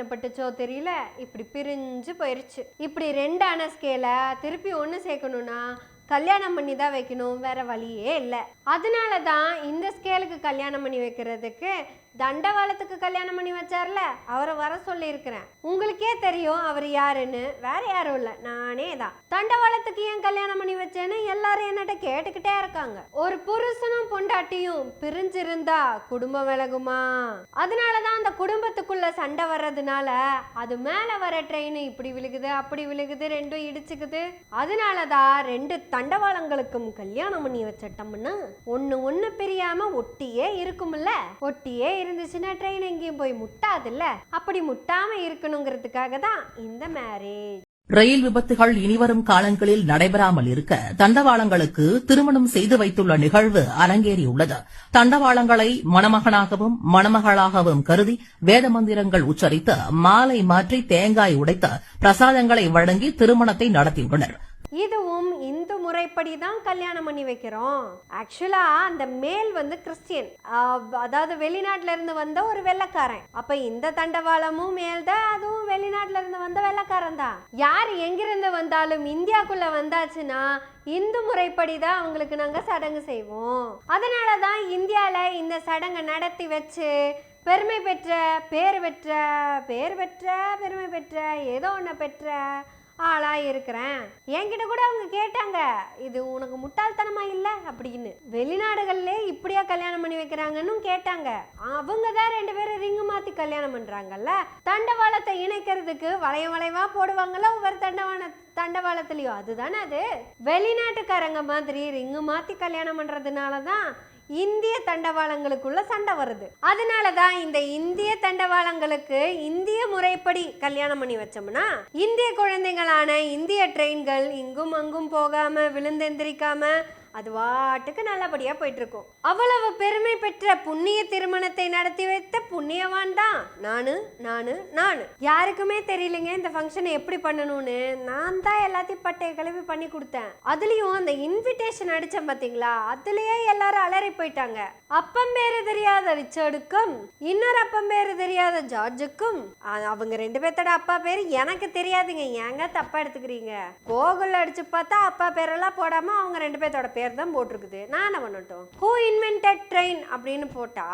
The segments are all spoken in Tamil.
பண்ணப்பட்டுச்சோ தெரியல? இப்படி பிரிஞ்சு போயிருச்சு. இப்படி ரெண்டான ஸ்கேலை திருப்பி ஒன்று சேர்க்கணும்னா கல்யாணம் பண்ணி தான் வைக்கணும் வேற வழியே இல்லை. அதனால தான் இந்த ஸ்கேலுக்கு கல்யாணம் பண்ணி வைக்கிறதுக்கு தண்டவாளத்துக்கு கல்யாணம் பண்ணி வச்சார்ல அவரை வர சொல்லியிருக்கிறேன். உங்களுக்கே தெரியும் அவர் யாருன்னு. வேற யாரும் இல்லை நானே தான். தண்டவாளத்துக்கு ஏன் கல்யாணம் பண்ணி வச்சேன்னு எல்லாரும் என்னட்ட கேட்டுக்கிட்டே இருக்காங்க. ஒரு புருஷனும் பொண்டாட்டியும் பிரிஞ்சிருந்தா குடும்பம் விலகுமா? அதனால தான் அந்த குடும்பத்துக்குள்ள சண்டை வர்றதுனால அது மேல வர ட்ரெயின் இப்படி விழுகுது அப்படி விழுகுது ரெண்டும் இடிச்சுக்குது. அதனால தான் ரெண்டு தண்டவாளங்களுக்கும் கல்யாணம் பண்ணி வச்சிட்டோம்னா ஒண்ணு ஒண்ணு பிரியாம ஒட்டியே இருக்கும்ல? ஒட்டியே இருந்துச்சுன்னா ட்ரெயின் எங்கேயும் போய் முட்டாதுல்ல? அப்படி முட்டாம இருக்கணுங்கிறதுக்காக தான் இந்த மேரேஜ் ரயில் விபத்துகள் இனிவரும் காலங்களில் நடைபெறாமல் இருக்க தண்டவாளங்களுக்கு திருமணம் செய்து வைத்துள்ள நிகழ்வு அரங்கேறியுள்ளது. தண்டவாளங்களை மணமகனாகவும் மணமகளாகவும் கருதி வேத மந்திரங்கள் உச்சரித்து மாலை மாற்றி தேங்காய் உடைத்து பிரசாதங்களை வழங்கி திருமணத்தை நடத்தியுள்ளனர். இந்து முறைப்படி தான் கல்யாணம் பண்ணி வைக்கிறோம். ஆக்சுவலா அந்த மேல் வந்து கிறிஸ்டியன். அதாவது வெளிநாட்டுல இருந்து வந்த ஒரு வெள்ளக்காரன். அப்ப இந்த தண்டவாளமும் மேல் தான் அதுவும் வெளிநாட்டுல இருந்து வந்த வெள்ளக்காரன் தான். யார் எங்கிருந்து வந்தாலும் இந்தியாக்குள்ள வந்தாச்சுன்னா இந்து முறைப்படி தான் அவங்களுக்கு நாங்க சடங்கு செய்வோம். அதனால தான் இந்தியால இந்த சடங்கை நடத்தி வச்சு பெருமை பெற்ற பேர் பெற்ற பேர் பெற்ற பெருமை பெற்ற ஏதோ ஒன்று பெற்ற ஆளா இருக்கிறேன் என்கிட்ட கூட அவங்க கேட்டாங்க இது உனக்கு முட்டாள்தனமா இல்லை? அப்படின்னு. வெளிநாடுகள்லே இப்படியா கல்யாணம் பண்ணி வைக்கிறாங்கன்னு கேட்டாங்க. அவங்க தான் ரெண்டு பேரும் ரிங்கு மாற்றி கல்யாணம் பண்ணுறாங்கல்ல தண்டவாளத்தை இணைக்கிறதுக்கு வளைய வளைவாக போடுவாங்கல்ல ஒவ்வொரு தண்டவாள தண்டவாளத்துலேயோ அதுதானே அது? வெளிநாட்டுக்காரங்க மாதிரி ரிங்கு மாற்றி கல்யாணம் பண்ணுறதுனால தான் இந்திய தண்டவாளங்களுக்குள்ள சண்டை வருது. அதனால தான் இந்த இந்திய தண்டவாளங்களுக்கு இந்திய முறைப்படி கல்யாணம் பண்ணி வச்சோம்னா இந்திய குழந்தைங்களான இந்திய ட்ரெயின்கள் இங்கும் அங்கும் போகாம விழுந்தெந்திரிக்காம அது வாட்டுக்கு நல்லபடியாக போயிட்டுருக்கும். அவ்வளவு பெருமை பெற்ற புண்ணிய திருமணத்தை நடத்தி வைத்த புண்ணியவான் தான். நானு நானு நானு. யாருக்குமே தெரியலங்க இந்த ஃபங்க்ஷனை எப்படி பண்ணணும்னு. நான் தான் எல்லாத்தையும் பட்டைய கிளப்பி பண்ணி கொடுத்தேன். அதுலேயும் அந்த இன்விடேஷன் அடித்தேன் பார்த்தீங்களா அதுலேயே எல்லாரும் அலறி போயிட்டாங்க. அப்பம் பேரு தெரியாத ரிச்சர்டுக்கும் இன்னொரு அப்பம் பேரு தெரியாத ஜார்ஜுக்கும் அவங்க ரெண்டு பேர்த்தோட அப்பா பேர் எனக்கு தெரியாதுங்க. ஏங்க தப்பா எடுத்துக்கிறீங்க? கோகுல் அடிச்சு பார்த்தா அப்பா பேரெல்லாம் போடாம அவங்க ரெண்டு பேர்த்தோட பேர் தான் போட்டிருக்குது. நான் என்ன பண்ணட்டும் ஹூ இன்வென்டட் ட்ரெயின் அப்படின்னு போட்டா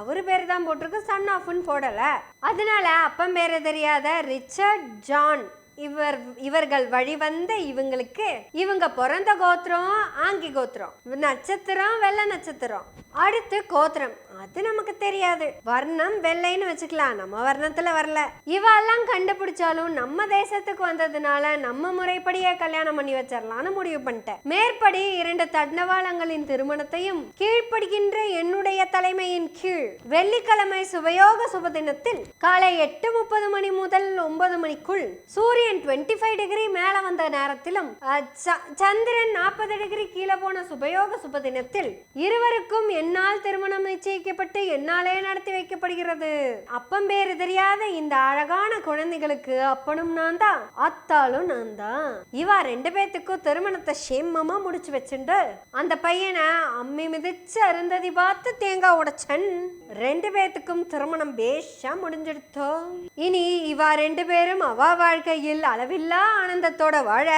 அவர் பேர் தான் போட்டிருக்கு சன் ஆஃப்னு போடலை. அதனால அப்பம் பேர் தெரியாத ரிச்சர்ட் ஜான் இவர் இவர்கள் வழிவந்த இவங்களுக்கு இவங்க பிறந்த கோத்திரம் ஆங்கி கோத்திரம். நட்சத்திரம் வெள்ளை நட்சத்திரம். அடுத்து கோத்திரம். அது நமக்கு தெரியாது. வர்ணம் வெள்ளைன்னு வச்சுக்கலாம். நம்ம வர்ணத்துல வரல. இவெல்லாம் கண்டுபிடிச்சாலும் நம்ம தேசத்துக்கு வந்ததுனால நம்ம முறைப்படியே கல்யாணம் பண்ணி வச்சிடலாம்னு முடிவு பண்ணிட்டேன். மேற்படி இரண்டு தண்டவாளங்களின் திருமணத்தையும் கீழ்ப்படுகின்ற என்னுடைய தலைமையின் கீழ் வெள்ளிக்கிழமை சுபயோக சுப தினத்தில் காலை எட்டு முப்பது மணி முதல் ஒன்பது மணிக்குள் சூரியன் 25 ஃபைவ் டிகிரி மேல வந்த நேரத்திலும் சந்திரன் நாற்பது டிகிரி கீழே போன சுபயோக சுப தினத்தில் இருவருக்கும் என்னால் திருமணம் வைக்கப்பட்டு என்னாலே நடத்தி வைக்கப்படுகிறது. அப்பம் பேரு தெரியாத இந்த அழகான குழந்தைகளுக்கு அப்பனும் நான் தான் அத்தாலும் நான் தான் இவா ரெண்டு பேத்துக்கும் திருமணத்தை சேமமா முடிச்சு வச்சுண்டு அந்த பையனை அம்மி மிதிச்சு அருந்ததி பார்த்து தேங்காய் உடைச்சன். ரெண்டு பேத்துக்கும் திருமணம் பேஷா முடிஞ்சிடுத்தோ. இனி இவா ரெண்டு பேரும் அவா வாழ்க்கையில் அளவில்லா ஆனந்தத்தோட வாழ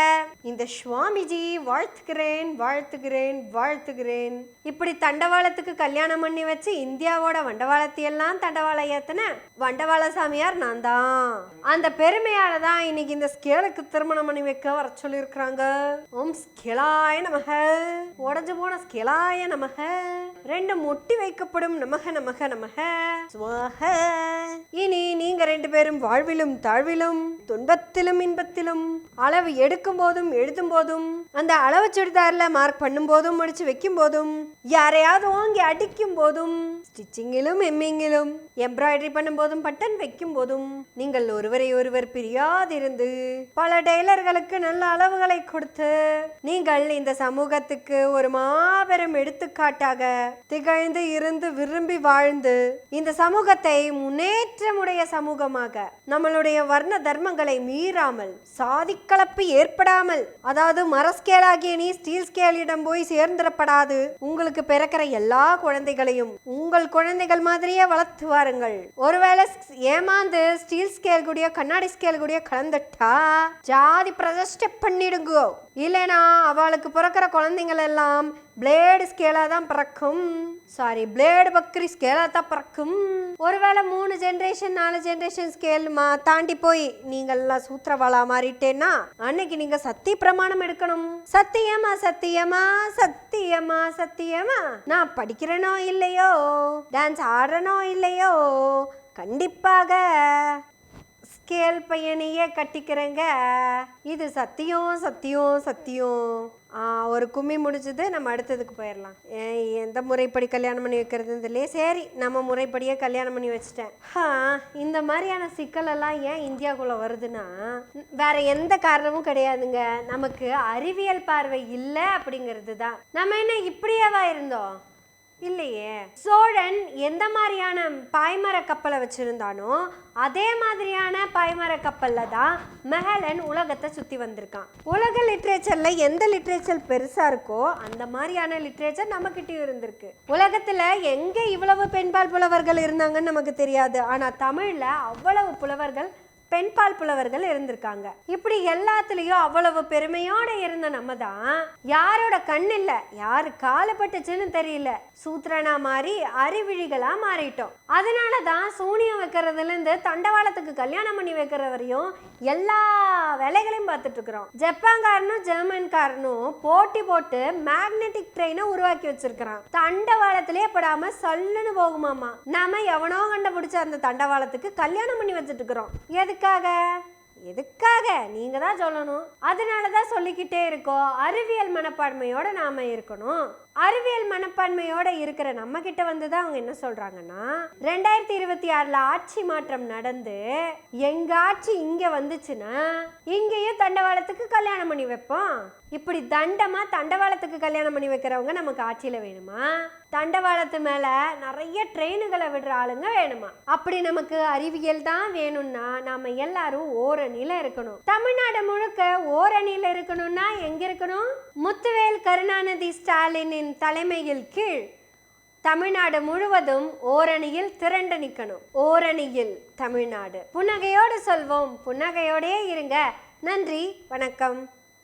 இந்த சுவாமிஜி வாழ்த்துகிறேன் வாழ்த்துகிறேன் வாழ்த்துகிறேன். இப்படி தண்டவாளத்துக்கு கல்யாணம் பண்ணி வச்சு இந்தியாவோட வண்டவாளத்தை எல்லாம் தண்டவாளம் ஏத்தன வண்டவாள சாமியார் நான் தான் அந்த பெருமையால தான் இன்னைக்கு இந்த ஸ்கேலுக்கு திருமணம் பண்ணி வைக்க வர சொல்லியிருக்கிறாங்க. ஓம் ஸ்கேலாய நமக. உடஞ்சு போன ஸ்கேலாய நமக. ரெண்டு முட்டி வைக்கப்படும் நமக நமக நமக. சுவாக. இனி நீங்க ரெண்டு பேரும் வாழ்விலும் தாழ்விலும் துன்பத்திலும் இன்பத்திலும் அளவு எடுக்கும் போதும் எழுதும் போதும் அந்த அளவு சுடிதார்ல மார்க் பண்ணும் போதும் முடிச்சு வைக்கும் போதும் யாரையாவது ஓங்கி அடிக்கும் போதும் ஸ்டிச்சிங்கிலும் எம்மிங்கிலும் எம்ப்ராய்டரி பண்ணும் போதும் பட்டன் வைக்கும் போதும் நீங்கள் ஒருவரை ஒருவர் பிரியாதிருந்து பல டெய்லர்களுக்கு நல்ல அளவுகளை கொடுத்து நீங்கள் இந்த சமூகத்துக்கு ஒரு மாபெரும் எடுத்துக்காட்டாக திகழ்ந்து இருந்து விரும்பி வாழ்ந்து இந்த சமூகத்தை முன்னேற்றமுடைய சமூகமாக நம்மளுடைய வர்ண தர்மங்களை மீறாமல் சாதிக்கலப்பு ஏற்படாமல் அதாவது மர ஸ்கேல் ஆகிய நீ ஸ்டீல் ஸ்கேலிடம் போய் சேர்ந்திடப்படாது உங்களுக்கு பிறக்கிற எல்லா குழந்தைகளையும் உங்கள் குழந்தைகள் மாதிரியே வளர்த்து வாருங்கள். ஒருவேளை ஏமாந்து ஸ்டீல் ஸ்கேல் கூடிய கண்ணாடி ஸ்கேல் கூடிய கலந்துட்டா ஜாதி பிரதிஷ்டை பண்ணிடுங்கோ. இல்லைனா அவளுக்கு பிறக்கிற குழந்தைங்கள் எல்லாம் பிளேடு ஸ்கேலாக தான் பிறக்கும். சாரி பிளேடு பக்ரி ஸ்கேலாக தான் பிறக்கும். ஒருவேளை மூணு ஜென்ரேஷன் நாலு ஜென்ரேஷன் ஸ்கேல் மா தாண்டி போய் நீங்கள்லாம் சூத்திரவாளா மாறிட்டேன்னா அன்னைக்கு நீங்க சத்திய பிரமாணம் எடுக்கணும். சத்தியமா சத்தியமா சத்தியமா சத்தியமா. நான் படிக்கிறேனோ இல்லையோ டான்ஸ் ஆடுறனோ இல்லையோ கண்டிப்பாக ஸ்கேல் பையனையே கட்டிக்கிறேங்க. இது சத்தியம் சத்தியம் சத்தியம். ஒரு கும்மி முடிஞ்சது நம்ம அடுத்ததுக்கு போயிடலாம் எந்த முறைப்படி கல்யாணம் பண்ணி வைக்கிறதுன்னு இல்லையே சரி நம்ம முறைப்படியே கல்யாணம் பண்ணி வச்சுட்டேன். ஹா, இந்த மாதிரியான சிக்கலெல்லாம் ஏன் இந்தியாக்குள்ளே வருதுன்னா வேற எந்த காரணமும் கிடையாதுங்க. நமக்கு அறிவியல் பார்வை இல்லை அப்படிங்கிறது தான் நம்ம என்ன இப்படியேவா இருந்தோம்? இல்லையே. சோழன் எந்த மாதிரியான பாய்மர கப்பலை வச்சிருந்தானோ அதே மாதிரியான பாய்மர கப்பலில் தான் மெஹலன் உலகத்தை சுற்றி வந்திருக்கான். உலக லிட்ரேச்சரில் எந்த லிட்ரேச்சர் பெருசாக இருக்கோ அந்த மாதிரியான லிட்ரேச்சர் நம்மக்கிட்டேயும் இருந்திருக்கு. உலகத்தில் எங்கே இவ்வளவு பெண்பால் புலவர்கள் இருந்தாங்கன்னு நமக்கு தெரியாது. ஆனால் தமிழில் அவ்வளவு புலவர்கள் பெண்பால் புலவர்கள் இருந்திருக்காங்க. இப்படி எல்லாத்துலேயும் அவ்வளவு பெருமையோட இருந்த நம்ம தான் யாரோட கண் இல்லை யாரு காலப்பட்டுச்சுன்னு தெரியல. சூத்திரனா மாறி அறிவிழிகளா மாறிட்டோம். அதனால தான் சூனியம் வைக்கிறதுல இருந்து தண்டவாளத்துக்கு கல்யாணம் பண்ணி வைக்கிற வரையும் எல்லா வேலைகளையும் பார்த்துட்டு இருக்கிறோம். ஜப்பான்காரனும் ஜெர்மன்காரனும் போட்டி போட்டு மேக்னெட்டிக் ட்ரெயினை உருவாக்கி வச்சிருக்கிறான். தண்டவாளத்திலே படாம சல்லுன்னு போகுமாமா. நாம எவனோ கண்டுபிடிச்ச அந்த தண்டவாளத்துக்கு கல்யாணம் பண்ணி வச்சுட்டு இருக்கிறோம். எதுக்காக? எதுக்காக? நீங்க தான் சொல்லணும். அதனால தான் சொல்லிக்கிட்டே இருக்கோம். அறிவியல் மனப்பான்மையோட நாம இருக்கணும். அறிவியல் மனப்பான்மையோட இருக்கிற நம்ம கிட்ட வந்து தான் அவங்க என்ன சொல்றாங்கன்னா ரெண்டாயிரத்தி இருபத்தி ஆறுல ஆட்சி மாற்றம் நடந்து எங்க ஆட்சி இங்க வந்துச்சுன்னா இங்கேயும் தண்டவாளத்துக்கு கல்யாணம் பண்ணி வைப்போம். இப்படி தண்டமாக தண்டவாளத்துக்கு கல்யாணம் பண்ணி வைக்கிறவங்க நமக்கு ஆட்சியில் வேணுமா? தண்டவாளத்து மேலே நிறைய ட்ரெயினுகளை விடுற ஆளுங்க வேணுமா? அப்படி நமக்கு அறிவியல் தான் வேணும்னா நாம் எல்லாரும் ஓரணியில் இருக்கணும். தமிழ்நாடு முழுக்க ஓரணியில் இருக்கணும்னா எங்கே இருக்கணும்? முத்துவேல் கருணாநிதி ஸ்டாலினின் தலைமையில் கீழ் தமிழ்நாடு முழுவதும் ஓரணியில் திரண்டு நிற்கணும் ஓரணியில் தமிழ்நாடு. புன்னகையோடு சொல்வோம். புன்னகையோடே இருங்க. நன்றி. வணக்கம்.